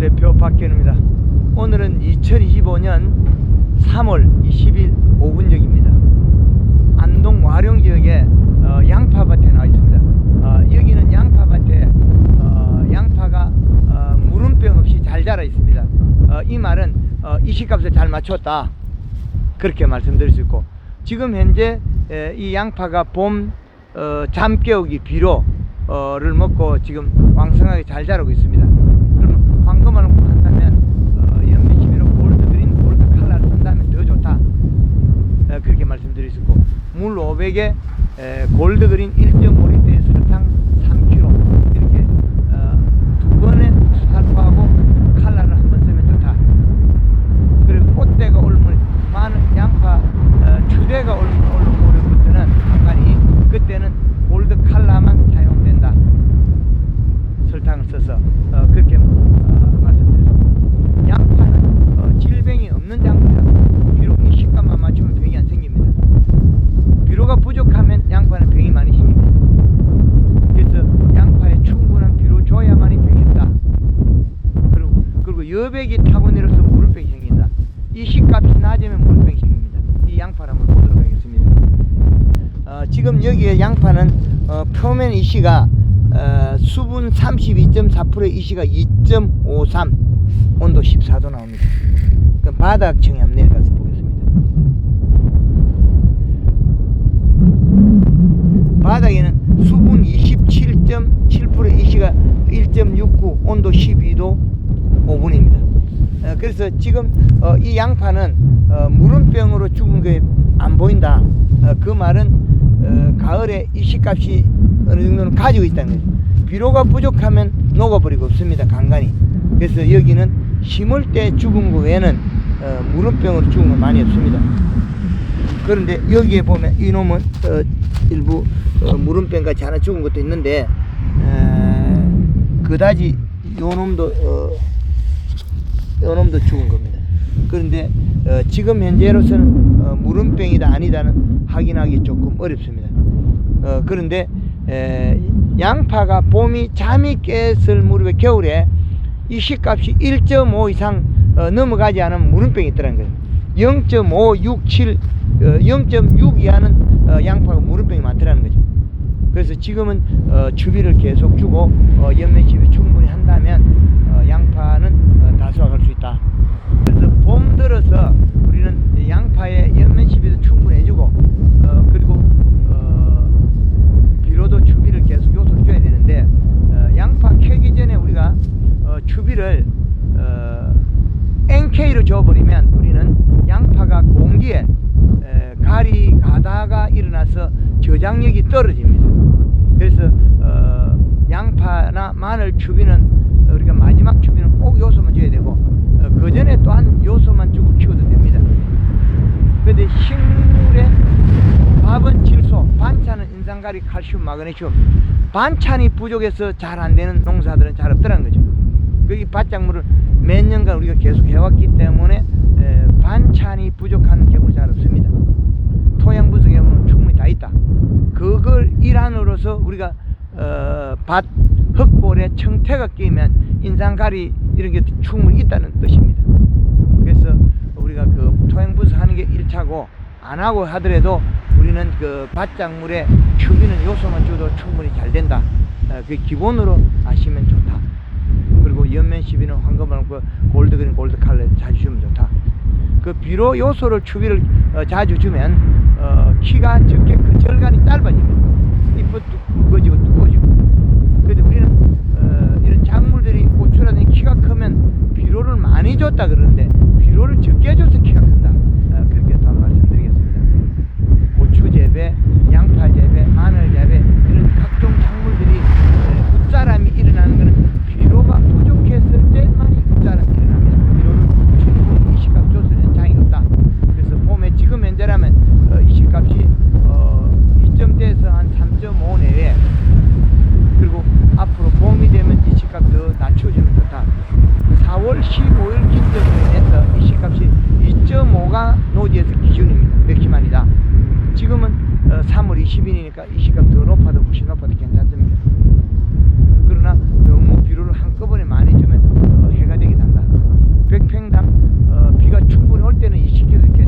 대표 박현우입니다. 오늘은 2025년 3월 20일 오군역입니다. 안동 와룡 지역에 어, 양파밭에 나와 있습니다. 어, 여기는 양파밭에 어, 양파가 어, 물음병 없이 잘 자라 있습니다. 어, 이 말은 어, 이시값을 잘 맞췄다. 그렇게 말씀드릴 수 있고 지금 현재 에, 이 양파가 봄 어, 잠 깨우기 비료를 먹고 지금 왕성하게 잘 자라고 있습니다. 황금을 한다면 어, 연면시비로 골드 그린 골드 칼라를 쓴다면 더 좋다. 어, 그렇게 있고 물 500에 에, 골드 그린 1.5리터에 설탕 3kg 이렇게 어, 두 번에 살포하고 칼라를 한 번 쓰면 좋다. 그리고 꽃대가 올물 많은 양파 어, 추대가 올- 올무렵부터는 간간히 그때는 골드 칼라만 사용된다. 설탕을 써서 어, 그렇게 어, 말씀드렸습니다. 양파는 어, 질병이 없는 작물이라 비록 이 식감만 맞추면 병이 안 생깁니다. 비료가 부족하면 양파는 병이 많이 생깁니다. 그래서 양파에 충분한 비료 줘야만이 병이 없다. 그리고 그리고 여백이 타고 내려서 물병이 생긴다. 이 식값이 낮으면 물병이 생깁니다. 이 양파를 한번 보도록 하겠습니다. 어, 지금 여기에 양파는 어, 표면 이시가 어, 수분 32.4%의 이시가 2.53 온도 14도 나옵니다. 그럼 바닥층에 한번 내려가서 보겠습니다. 바닥에는 수분 27.7%의 이시가 1.69 온도 12도 5분입니다. 어, 그래서 지금 어, 이 양파는 어, 물음병으로 죽은 게 안 보인다. 어, 그 말은 어, 가을에 이시값이 어느 정도는 가지고 있다는 거죠. 비료가 부족하면 녹아버리고 없습니다. 간간히. 그래서 여기는 심을 때 죽은 거 외에는 어, 물음병으로 죽은 건 많이 없습니다. 그런데 여기에 보면 이놈은 어, 일부 어, 물음병같이 하나 죽은 것도 있는데 에, 그다지 요놈도 어, 요놈도 죽은 겁니다. 그런데 어, 지금 현재로서는 어, 물음병이다 아니다는 확인하기 조금 어렵습니다. 어, 그런데 에, 양파가 봄이 잠이 깼을 무렵에 겨울에 이 식값이 1.5 이상 어, 넘어가지 않으면 물음병이 있다는 거예요. 0.567, 어, 0.6 이하는 어, 양파가 물음병이 많더라는 거죠. 그래서 지금은 어, 주비를 계속 주고 어, 연면시비 충분히 한다면 어, 양파는 어, 다수확할 수 있다. 그래서 봄 들어서 우리는 이 양파에 연면시비도 충분히 해주고 어, 그리고 어, 비료도 주비를 계속 요소를 줘야 되는데 어, 양파 캐기 전에 우리가 어, 주비를 어, NK로 줘버리면 우리는 양파가 공기에 에, 가리 가다가 일어나서 저장력이 떨어집니다. 그래서 어, 양파나 마늘 추비는 우리가 마지막 추비는 꼭 요소만 줘야 되고 어, 그 전에 또한 요소만 주고 키워도 됩니다. 근데 식물에 밥은 질소, 반찬은 인산가리, 칼슘, 마그네슘. 반찬이 부족해서 잘 안 되는 농사들은 잘 없더라는 거죠. 거기 밭작물을 몇 년간 우리가 계속 해왔기 때문에 에, 반찬이 부족한 경우는 잘 없습니다. 토양 분석에 보면 충분히 다 있다. 그걸 일환으로서 우리가 어, 밭 흙골에 청태가 끼면 인산가리 이런 게 충분히 있다는 뜻입니다. 그래서 우리가 그 토양 분석하는 게 1차고 안 하고 하더라도 우리는 그 밭작물에 추비는 요소만 줘도 충분히 잘 된다. 어, 그 기본으로 아시면 좋다. 그리고 연면 시비는 황금을 그 골드 그린 골드 칼라 자주 주면 좋다. 그 비료 요소를 추비를 어, 자주 주면 어, 키가 적게 그절 20인이니까 20가 더 높아도 훨씬 높아도 괜찮습니다. 그러나 너무 비료를 한꺼번에 많이 주면 어, 해가 되긴 한다. 100평당 어, 비가 충분히 올 때는 20kg